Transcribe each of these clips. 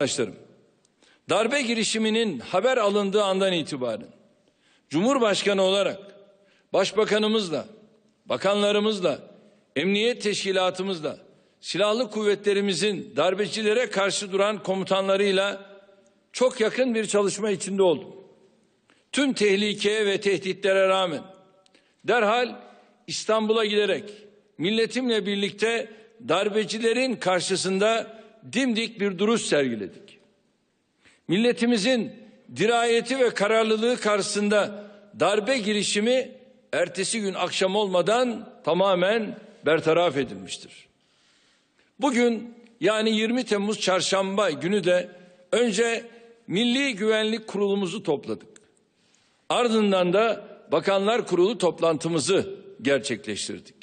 Arkadaşlarım, darbe girişiminin haber alındığı andan itibaren Cumhurbaşkanı olarak Başbakanımızla, bakanlarımızla, emniyet teşkilatımızla, silahlı kuvvetlerimizin darbecilere karşı duran komutanlarıyla çok yakın bir çalışma içinde oldum. Tüm tehlikeye ve tehditlere rağmen derhal İstanbul'a giderek milletimle birlikte darbecilerin karşısında dimdik bir duruş sergiledik. Milletimizin dirayeti ve kararlılığı karşısında darbe girişimi ertesi gün akşam olmadan tamamen bertaraf edilmiştir. Bugün yani 20 Temmuz çarşamba günü de önce Milli Güvenlik Kurulumuzu topladık. Ardından da Bakanlar Kurulu toplantımızı gerçekleştirdik.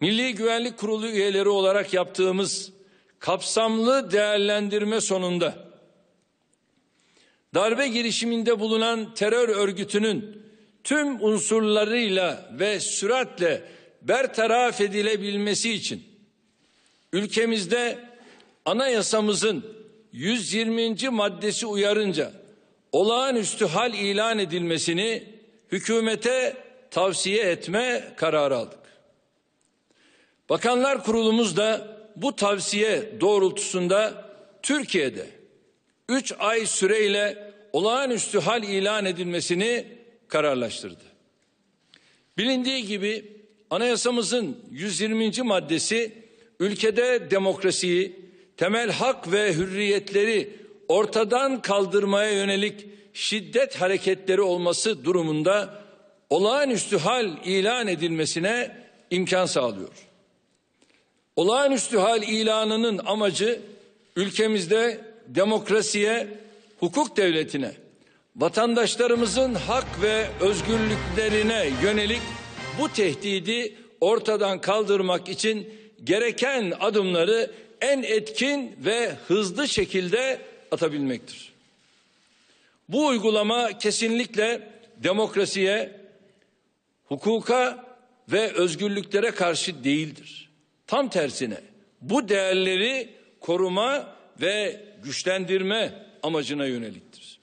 Milli Güvenlik Kurulu üyeleri olarak yaptığımız kapsamlı değerlendirme sonunda darbe girişiminde bulunan terör örgütünün tüm unsurlarıyla ve süratle bertaraf edilebilmesi için ülkemizde anayasamızın 120. maddesi uyarınca olağanüstü hal ilan edilmesini hükümete tavsiye etme kararı aldık. Bakanlar Kurulumuz da bu tavsiye doğrultusunda Türkiye'de 3 ay süreyle olağanüstü hal ilan edilmesini kararlaştırdı. Bilindiği gibi anayasamızın 120. maddesi ülkede demokrasiyi, temel hak ve hürriyetleri ortadan kaldırmaya yönelik şiddet hareketleri olması durumunda olağanüstü hal ilan edilmesine imkan sağlıyor. Olağanüstü hal ilanının amacı ülkemizde demokrasiye, hukuk devletine, vatandaşlarımızın hak ve özgürlüklerine yönelik bu tehdidi ortadan kaldırmak için gereken adımları en etkin ve hızlı şekilde atabilmektir. Bu uygulama kesinlikle demokrasiye, hukuka ve özgürlüklere karşı değildir. Tam tersine bu değerleri koruma ve güçlendirme amacına yöneliktir.